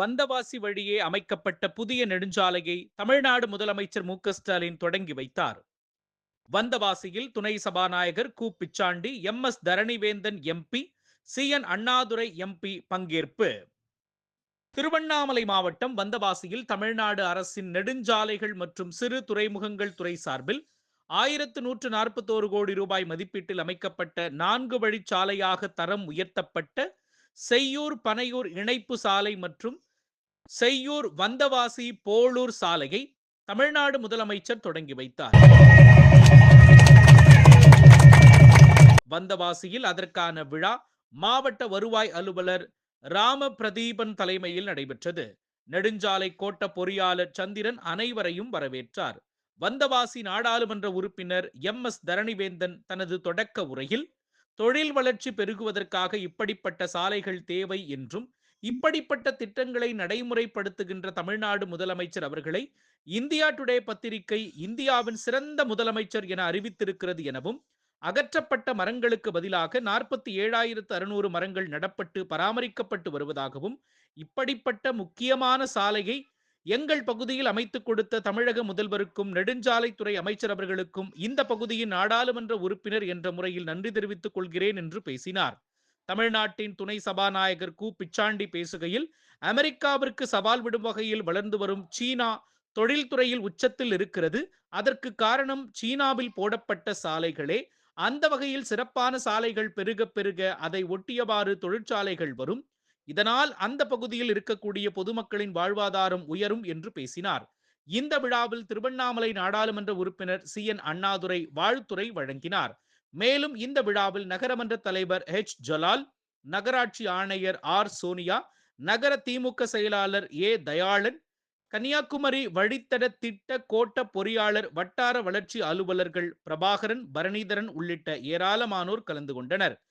வந்தவாசி வழியே அமைக்கப்பட்ட புதிய நெடுஞ்சாலையை தமிழ்நாடு முதலமைச்சர் மு ஸ்டாலின் தொடங்கி வைத்தார். வந்தவாசியில் துணை சபாநாயகர் கு. Pichandi M. S. Dharanivendhan MP C. N. Annadurai MP பங்கேற்பு. திருவண்ணாமலை மாவட்டம் வந்தவாசியில் தமிழ்நாடு அரசின் நெடுஞ்சாலைகள் மற்றும் சிறு துறைமுகங்கள் துறை சார்பில் ஆயிரத்து நூற்று நாற்பத்தோரு கோடி ரூபாய் மதிப்பீட்டில் அமைக்கப்பட்ட நான்கு வழிச்சாலையாக தரம் உயர்த்தப்பட்ட செய்யூர் பனையூர் இணைப்பு சாலை மற்றும் செய்யூர் வந்தவாசி போளூர் சாலையை தமிழ்நாடு முதலமைச்சர் தொடங்கி வைத்தார். வந்தவாசியில் அதற்கான விழா மாவட்ட வருவாய் அலுவலர் ராம பிரதீபன் தலைமையில் நடைபெற்றது. நெடுஞ்சாலை கோட்ட பொறியாளர் சந்திரன் அனைவரையும் வரவேற்றார். வந்தவாசி நாடாளுமன்ற உறுப்பினர் எம். எஸ். தரணிவேந்தன் தனது தொடக்க உரையில் தொழில் வளர்ச்சி பெருகுவதற்காக இப்படிப்பட்ட சாலைகள் தேவை என்றும் இப்படிப்பட்ட திட்டங்களை நடைமுறைப்படுத்துகின்ற தமிழ்நாடு முதலமைச்சர் அவர்களை இந்தியா டுடே பத்திரிகை இந்தியாவின் சிறந்த முதலமைச்சர் என அறிவித்திருக்கிறது எனவும் அகற்றப்பட்ட மரங்களுக்கு பதிலாக நாற்பத்தி ஏழாயிரத்து அறுநூறு மரங்கள் நடப்பட்டு பராமரிக்கப்பட்டு வருவதாகவும் இப்படிப்பட்ட முக்கியமான சாலையை எங்கள் பகுதியில் அமைத்துக் கொடுத்த தமிழக முதல்வருக்கும் நெடுஞ்சாலைத்துறை அமைச்சர் அவர்களுக்கும் இந்த பகுதியின் நாடாளுமன்ற உறுப்பினர் என்ற முறையில் நன்றி தெரிவித்துக் கொள்கிறேன் என்று பேசினார். தமிழ்நாட்டின் துணை சபாநாயகர் கு பிச்சாண்டி பேசுகையில் அமெரிக்காவிற்கு சவால் விடும் வகையில் வளர்ந்து வரும் சீனா தொழில்துறையில் உச்சத்தில் இருக்கிறது. அதற்கு காரணம் சீனாவில் போடப்பட்ட சாலைகளே. அந்த வகையில் சிறப்பான சாலைகள் பெருக பெருக அதை ஒட்டியவாறு தொழிற்சாலைகள் வரும். இதனால் அந்த பகுதியில் இருக்கக்கூடிய பொதுமக்களின் வாழ்வாதாரம் உயரும் என்று பேசினார். இந்த விழாவில் திருவண்ணாமலை நாடாளுமன்ற உறுப்பினர் சி. என். அண்ணாதுரை வாழ்த்துறை வழங்கினார். மேலும் இந்த விழாவில் நகரமன்ற தலைவர் ஹெச் ஜலால் நகராட்சி ஆணையர் ஆர் சோனியா நகர திமுக செயலாளர் ஏ தயாளன் கன்னியாகுமரி வழித்தட திட்ட கோட்ட பொறியாளர் வட்டார வளர்ச்சி அலுவலர்கள் பிரபாகரன் பரணிதரன் உள்ளிட்ட ஏராளமானோர் கலந்து கொண்டனர்.